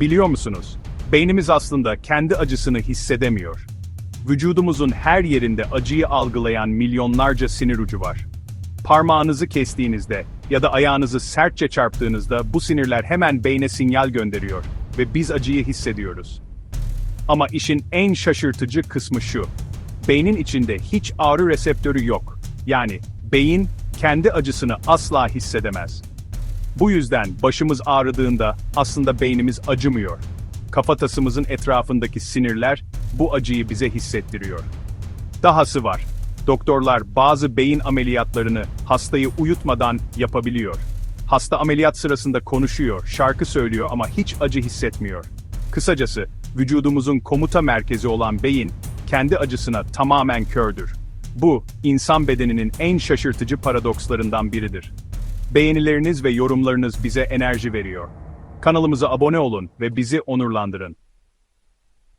Biliyor musunuz? Beynimiz aslında kendi acısını hissedemiyor. Vücudumuzun her yerinde acıyı algılayan milyonlarca sinir ucu var. Parmağınızı kestiğinizde ya da ayağınızı sertçe çarptığınızda bu sinirler hemen beyne sinyal gönderiyor ve biz acıyı hissediyoruz. Ama işin en şaşırtıcı kısmı şu. Beynin içinde hiç ağrı reseptörü yok. Yani beyin kendi acısını asla hissedemez. Bu yüzden başımız ağrıdığında aslında beynimiz acımıyor. Kafatasımızın etrafındaki sinirler bu acıyı bize hissettiriyor. Dahası var. Doktorlar bazı beyin ameliyatlarını hastayı uyutmadan yapabiliyor. Hasta ameliyat sırasında konuşuyor, şarkı söylüyor ama hiç acı hissetmiyor. Kısacası, vücudumuzun komuta merkezi olan beyin, kendi acısına tamamen kördür. Bu, insan bedeninin en şaşırtıcı paradokslarından biridir. Beğenileriniz ve yorumlarınız bize enerji veriyor. Kanalımıza abone olun ve bizi onurlandırın.